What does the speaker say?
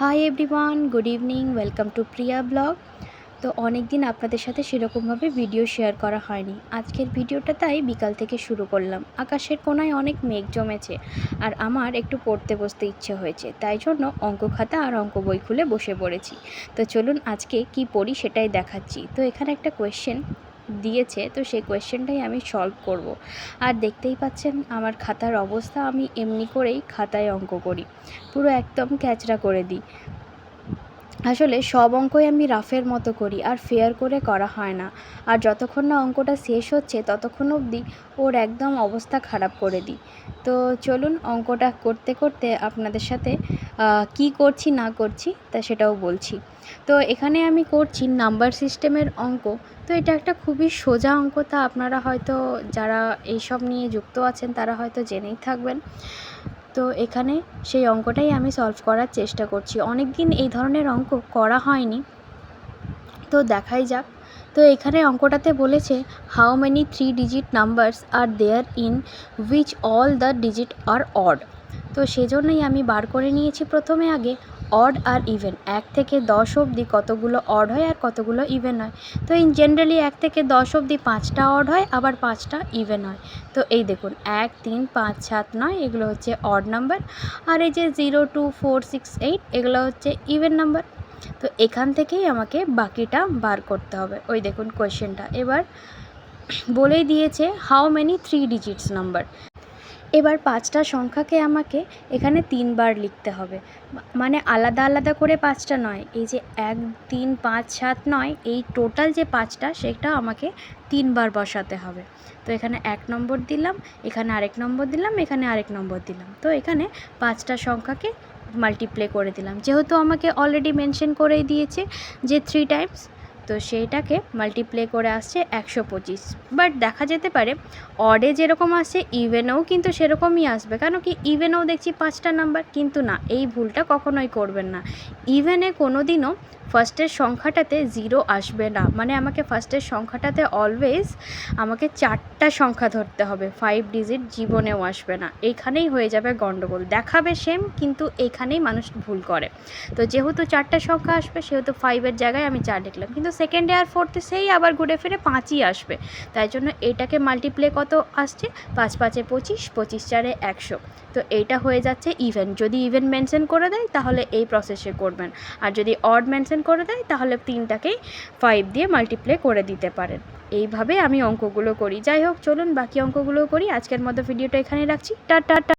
Hi everyone good evening welcome to Priya blog তো অনেক দিন আপনাদের সাথে সেরকমভাবে ভিডিও শেয়ার করা হয়নি। আজকের ভিডিওটা তাই বিকাল থেকে শুরু করলাম। আকাশের কোনায় অনেক মেঘ জমেছে আর আমার একটু পড়তে বসতে ইচ্ছে হয়েছে। তাই জন্য অঙ্ক খাতা আর অঙ্ক বই খুলে বসে পড়েছি। তো চলুন আজকে কি পড়ি সেটাই দেখাচ্ছি। তো এখানে একটা কোয়েশ্চেন দিয়েছে, তো সেই কোয়েশ্চেনটাই আমি সলভ করব। আর দেখতেই পাচ্ছেন আমার খাতার অবস্থা, আমি এমনি করেই খাতায় অঙ্ক করি পুরো একদম ক্যাচরা করে দিই আসলে সব অঙ্কই আমি রাফের মতো করি, আর ফেয়ার করে করা হয় না। আর যতক্ষণ না অঙ্কটা শেষ হচ্ছে, ততক্ষণ অবধি ওর একদম অবস্থা খারাপ করে দিই। তো চলুন অঙ্কটা করতে করতে আপনাদের সাথে কি করছি, না করছি তা সেটাও বলছি। তো এখানে আমি করছি নাম্বার সিস্টেমের অঙ্ক। তো এটা একটা খুবই সোজা অঙ্ক তা আপনারা হয়তো যারা এইসব নিয়ে যুক্ত আছেন তারা হয়তো জেনেই থাকবেন। তো এখানে সেই অঙ্কটাই আমি সলভ করার চেষ্টা করছি। অনেক দিন এই ধরনের অঙ্ক করা হয়নি। তো দেখাই যাক। তো এখানে অঙ্কটাতে বলেছে how many three digit numbers are there in which all the digit are odd তো সেজন্যই আমি বার করে নিয়েছি প্রথমে আগে। অড আর ইভেন এক থেকে দশ অবধি কতগুলো অড হয় আর কতগুলো ইভেন হয়। তো ইন জেনারেলি এক থেকে দশ অবধি পাঁচটা অড হয়, আবার পাঁচটা ইভেন হয়। তো এই দেখুন, এক, তিন, পাঁচ, সাত, নয়, এগুলো হচ্ছে অড নাম্বার আর এই যে zero two four six eight এগুলো হচ্ছে ইভেন নাম্বার তো এখান থেকেই আমাকে বাকিটা বার করতে হবে। ওই দেখুন কোয়েশ্চেনটা এবার বলেই দিয়েছে how many three digits number এবার পাঁচটা সংখ্যাকে আমাকে এখানে তিনবার লিখতে হবে। মানে আলাদা আলাদা করে পাঁচটা নয়, এই যে এক, তিন, পাঁচ, সাত, নয়, এই টোটাল যে পাঁচটা সেটা আমাকে তিনবার বসাতে হবে। তো এখানে এক নম্বর দিলাম, এখানে আরেক নম্বর দিলাম, এখানে আরেক নম্বর দিলাম। তো এখানে পাঁচটা সংখ্যাকে মাল্টিপ্লে করে দিলাম। যেহেতু আমাকে অলরেডি মেনশন করেই দিয়েছে যে থ্রি টাইমস তো সেইটাকে মাল্টিপ্লে করে আসছে একশো পঁচিশ। বাট দেখা যেতে পারে অডে যেরকম আসছে ইভেনেও কিন্তু সেরকমই আসবে। কেন কি ইভেনেও দেখছি পাঁচটা নাম্বার কিন্তু না, এই ভুলটা কখনোই করবেন না। ইভেনে কোনো দিনও ফার্স্টের সংখ্যাটাতে জিরো আসবে না। মানে আমাকে ফার্স্টের সংখ্যাটাতে অলওয়েজ আমাকে চারটা সংখ্যা ধরতে হবে। ফাইভ ডিজিট জীবনেও আসবে না। এইখানেই হয়ে যাবে গণ্ডগোল দেখাবে সেম কিন্তু এইখানেই মানুষ ভুল করে। তো যেহেতু চারটা সংখ্যা আসবে, সেহেতু ফাইভের জায়গায় আমি চার লিখলাম। কিন্তু সেকেন্ডে আর ফোর্থে সেই আবার ঘুরে ফিরে পাঁচই আসবে। তাই জন্য এটাকে মাল্টিপ্লে কত আসছে? পাঁচ, পাঁচে পঁচিশ পঁচিশ চারে একশো। তো এইটা হয়ে যাচ্ছে ইভেন যদি ইভেন মেনশন করে দেয়, তাহলে এই প্রসেসে করবেন। আর যদি অড মেনশন করে দেয়, তাহলে তিনটাকেই ফাইভ দিয়ে মাল্টিপ্লে করে দিতে পারেন। এইভাবে আমি অঙ্কগুলো করি। যাই হোক, চলুন বাকি অঙ্কগুলো করি। আজকের মতো ভিডিওটা এখানে রাখছি। টা টা।